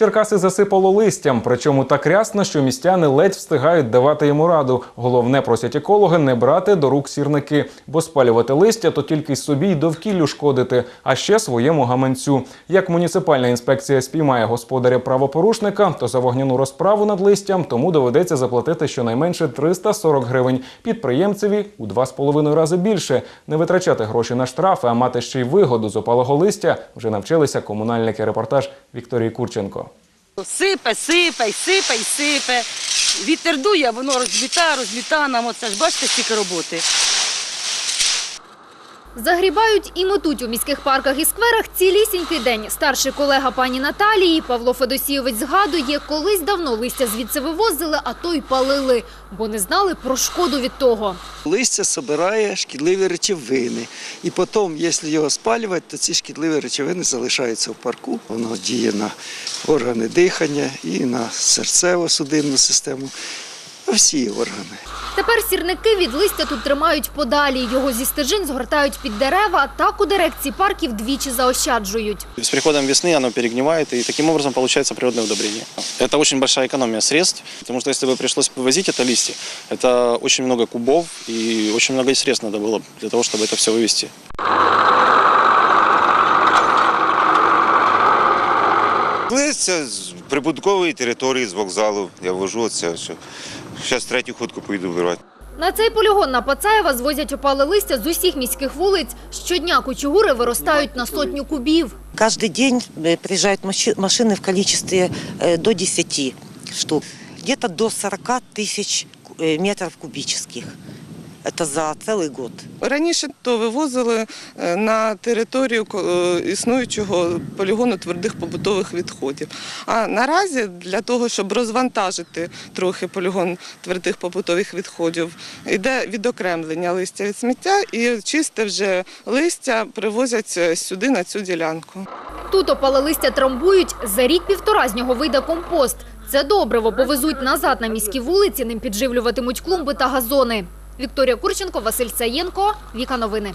Черкаси засипало листям, причому так рясно, що містяни ледь встигають давати йому раду. Головне просять екологи не брати до рук сірники, бо спалювати листя то тільки собі й довкіллю шкодити, а ще своєму гаманцю. Як муніципальна інспекція спіймає господаря правопорушника, то за вогняну розправу над листям тому доведеться заплатити щонайменше 340 гривень. Підприємцеві у два з половиною рази більше. Не витрачати гроші на штрафи, а мати ще й вигоду з опалого листя вже навчилися комунальники. Репортаж Вікторії Курченко. Сипе, сипе, й сипе, сипе. Вітер дує, воно розліта, розліта нам. Оце ж бачите, стільки роботи. Загрібають і метуть у міських парках і скверах цілісінький день. Старший колега пані Наталії Павло Федосійович згадує, колись давно листя звідси вивозили, а то й палили, бо не знали про шкоду від того. Листя збирає шкідливі речовини. І потім, якщо його спалювати, то ці шкідливі речовини залишаються в парку. Воно діє на органи дихання і на серцево-судинну систему, всі органи. Тепер сірники від листя тут тримають подалі. Його зі стежин згортають під дерева, а так у дирекції парків двічі заощаджують. С приходом весны оно перегнивает, и таким образом получается природное удобрение. Это очень большая экономия средств, потому что если бы пришлось вывозить это листья, это очень много кубов и очень много средств надо было для того, чтобы это все вывести. Листя з прибуткової території з вокзалу. Я вожу це. Що... Зараз третю ходку поїду вбирати. На цей полігон на Пацаєва звозять опале листя з усіх міських вулиць. Щодня кучугури виростають на сотню кубів. Каждый день э, приезжают маши- машины в количестве э, до 10 штук. Где-то до 40 тысяч э, метров кубических. Это за целый год. Раніше то вивозили е, на територію ко- е, існуючого полігону твердих побутових відходів. А наразі для того, щоб розвантажити трохи полігон твердих побутових відходів, йде відокремлення листя від сміття і чисте вже листя привозять е, сюди на цю ділянку. Тут опале листя трамбують, за рік-півтора з нього вийде компост. Це добриво повезуть назад на міські вулиці, ним підживлюватимуть клумби та газони. Вікторія Курченко, Василь Саєнко, Віка Новини.